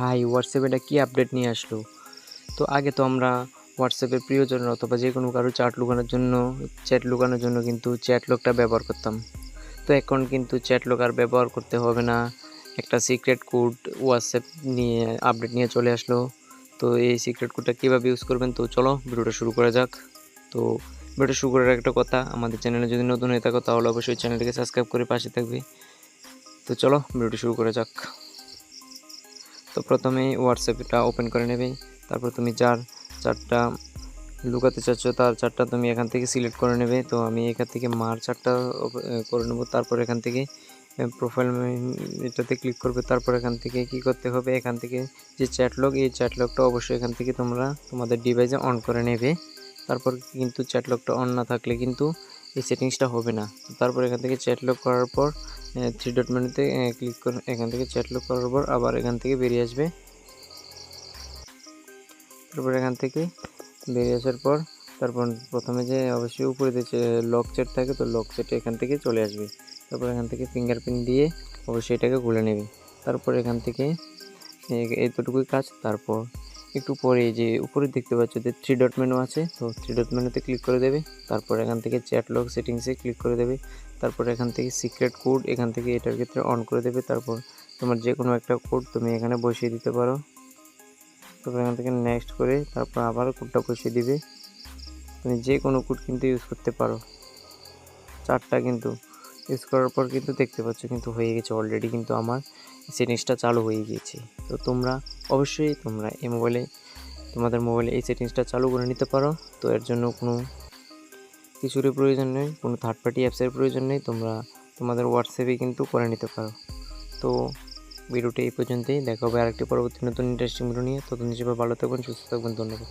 ভাই হোয়াটসঅ্যাপে এটা কী আপডেট নিয়ে আসলো? তো আগে তো আমরা হোয়াটসঅ্যাপের প্রিয়জন অথবা যে কোনো কারও চ্যাট লুকানোর জন্য চ্যাট লুকানোর জন্য কিন্তু চ্যাট লকটা ব্যবহার করতাম। তো এখন কিন্তু চ্যাট লক আর ব্যবহার করতে হবে না। একটা সিক্রেট কোড হোয়াটসঅ্যাপ নিয়ে আপডেট নিয়ে চলে আসলো। তো এই সিক্রেট কোডটা কীভাবে ইউজ করবেন? তো চলো ভিডিওটা শুরু করা যাক। তো ভিডিওটা শুরু করার একটা কথা, আমাদের চ্যানেলে যদি নতুন হয়ে থাকো তাহলে অবশ্যই চ্যানেলটিকে সাবস্ক্রাইব করে পাশে থাকবে। তো চলো ভিডিওটি শুরু করা যাক। তো প্রথমে হোয়াটসঅ্যাপটা ওপেন করে নেবে। তারপর তুমি যার চারটা লুকাতে চাচ্ছ, তার চারটা তুমি এখান থেকে সিলেক্ট করে নেবে। তো আমি এখান থেকে মার চারটা করে নেব। তারপর এখান থেকে প্রোফাইল এটাতে ক্লিক করবে। তারপর এখান থেকে কি করতে হবে? এখান থেকে যে চ্যাট লগ এই চ্যাট লগটা অবশ্যই এখান থেকে তোমরা তোমাদের ডিভাইসে অন করে নেবে। তারপর কিন্তু চ্যাট লগটা অন না থাকলে কিন্তু এই সেটিংসটা হবে না। তারপর এখান থেকে চ্যাট লক করার পর থ্রি ডট মেনুতে ক্লিক করে এখান থেকে চ্যাট লক করার পর আবার এখান থেকে বেরিয়ে আসবে। তারপর এখান থেকে বেরিয়ে আসার পর, তারপর প্রথমে যে অবশ্যই উপরে যে লক চেট থাকে, তো লক চেটে এখান থেকে চলে আসবে। তারপর এখান থেকে ফিঙ্গারপ্রিন্ট দিয়ে অবশ্যই এটাকে খুলে নেবে। তারপর এখান থেকে এতটুকুই কাজ, তারপর একটু পরে যে উপরে দেখতে পাচ্ছ যে থ্রি ডট মেনু আছে, তো থ্রি ডট মেনুতে ক্লিক করে দেবে। তারপর এখান থেকে চ্যাট লক সেটিংসে ক্লিক করে দেবে। তারপর এখান থেকে সিক্রেট কোড এখান থেকে এটার ক্ষেত্রে অন করে দেবে। তারপর তোমার যে কোনো একটা কোড তুমি এখানে বসিয়ে দিতে পারো। তারপর এখান থেকে নেক্সট করে তারপর আবার কোডটা বসিয়ে দিবে। তুমি যে কোনো কোড কিন্তু ইউজ করতে পারো। চারটা কিন্তু ইউজ করার পর কিন্তু দেখতে পাচ্ছ কিন্তু হয়ে গেছে অলরেডি কিন্তু আমার সেটিংসটা চালু হয়ে গিয়েছে। তো তোমরা অবশ্যই তোমরা এই মোবাইলে তোমাদের মোবাইলে এই সেটিংসটা চালু করে নিতে পারো। তো এর জন্য কোনো কিছুরই প্রয়োজন নেই, কোনো থার্ড পার্টি অ্যাপসের প্রয়োজন নেই, তোমরা তোমাদের হোয়াটসঅ্যাপে কিন্তু করে নিতে পারো। তো ভিডিওটি এই পর্যন্তই, দেখা হবে আরেকটি পরবর্তী নতুন ইন্টারেস্টিং ভিডিও নিয়ে। ততদিন হিসেবে ভালো থাকবেন, সুস্থ থাকবেন, ধন্যবাদ।